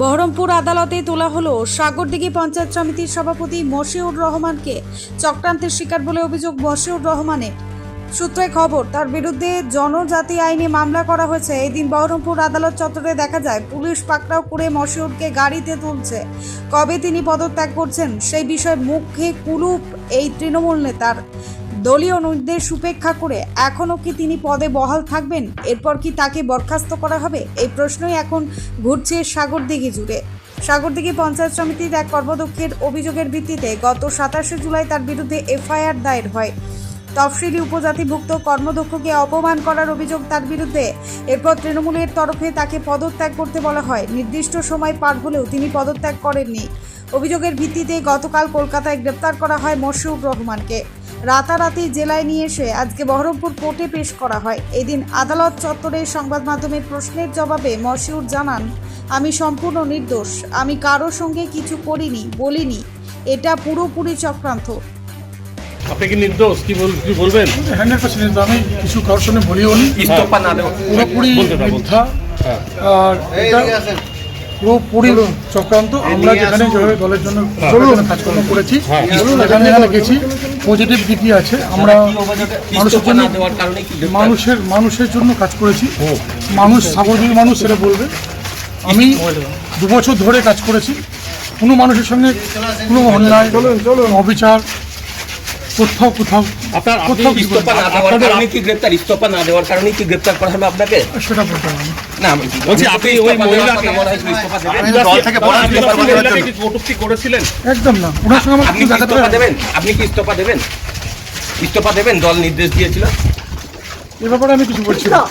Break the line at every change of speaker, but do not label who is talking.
বহরমপুর আদালতে তোলা হলো সাগরদিঘি পঞ্চায়েত সমিতির সভাপতি মশিউর রহমানকে চক্রান্তের শিকার বলে অভিযোগ মশিউর রহমানের। সূত্রে খবর, তার বিরুদ্ধে জনজাতি আইনে মামলা করা হয়েছে। এদিন বহরমপুর আদালত চত্বরে দেখা যায়, পুলিশ পাকড়াও করে মশিউরকে গাড়িতে তুলছে। কবে তিনি পদত্যাগ করছেন, সেই বিষয়ে মুখে কুলুপ এই তৃণমূল নেতার। দলীয় নির্দেশ উপেক্ষা করে এখনও কি তিনি পদে বহাল থাকবেন? এরপর কি তাকে বরখাস্ত করা হবে? এই প্রশ্নই এখন ঘুরছে সাগরদিঘি জুড়ে। সাগরদিঘি পঞ্চায়েত সমিতির এক কর্মদক্ষের অভিযোগের ভিত্তিতে গত সাতাশে জুলাই তার বিরুদ্ধে এফআইআর দায়ের হয়। তফসিলি উপজাতিভুক্ত কর্মদক্ষকে অপমান করার অভিযোগ তার বিরুদ্ধে। এরপর তৃণমূলের তরফে তাকে পদত্যাগ করতে বলা হয়। নির্দিষ্ট সময় পার হলেও তিনি পদত্যাগ করেননি। অভিযোগের ভিত্তিতে গতকাল কলকাতায় গ্রেপ্তার করা হয় মশিউর রহমানকে। রাতারাতি জেলায় নিয়ে এসে আজকে বহরমপুর কোর্টে পেশ করা হয়। এদিন আদালত চত্বরে সংবাদ মাধ্যমের প্রশ্নের জবাবে মশিউর জানান আমি সম্পূর্ণ নির্দোষ। আমি কারও সঙ্গে কিছু করিনি বলিনি। এটা পুরোপুরি চক্রান্ত।
আপনি কি নির্দোষ? কি বলবেন?
হান্ড্রেড পার্সেন্ট আমি কিছু কারোর সঙ্গে বলিও নি।
ইস্তফা না দেওয়া।
পুরোপুরি
বলতে দাও, বলতে
মিথ্যা আর পুরোপুরি চক্রান্ত। আমরা যেখানে যেভাবে দলের জন্য কাজকর্ম করেছি সেখানে যেখানে গেছি পজিটিভ দিকই আছে? আমরা মানুষের জন্য
দেওয়ার কারণে
মানুষের মানুষের জন্য কাজ করেছি। মানুষ সাগরদিঘি মানুষ সেটা বলবে। আমি দু বছর ধরে কাজ করেছি। কোনো মানুষের সঙ্গে কোনো অন্যায় অবিচার কোথাও কোথাও
আপনার আপনি
কোথাও
ইস্তফা না দেওয়ার কারণে কি গ্রেপ্তার? ইস্তফা না দেওয়ার কারণে কি গ্রেপ্তার করা হলো আপনাকে?
সেটা বলতে পারব না।
বলছি, আপনি ওই
ইস্তফা
মহিলাকে-
কথা বলা হয়েছিল, ইস্তফা দেবেন?
দল থেকে বলা আপনি কি মহিলাকে কি কটূক্তি করেছিলেন?
একদম না। ওনার সঙ্গে আমার কিছু
কি ইস্তফা দেবেন? আপনি কি ইস্তফা দেবেন? ইস্তফা দেবেন? দল নির্দেশ দিয়েছিল?
এ ব্যাপারে আমি কিছু বলছি না।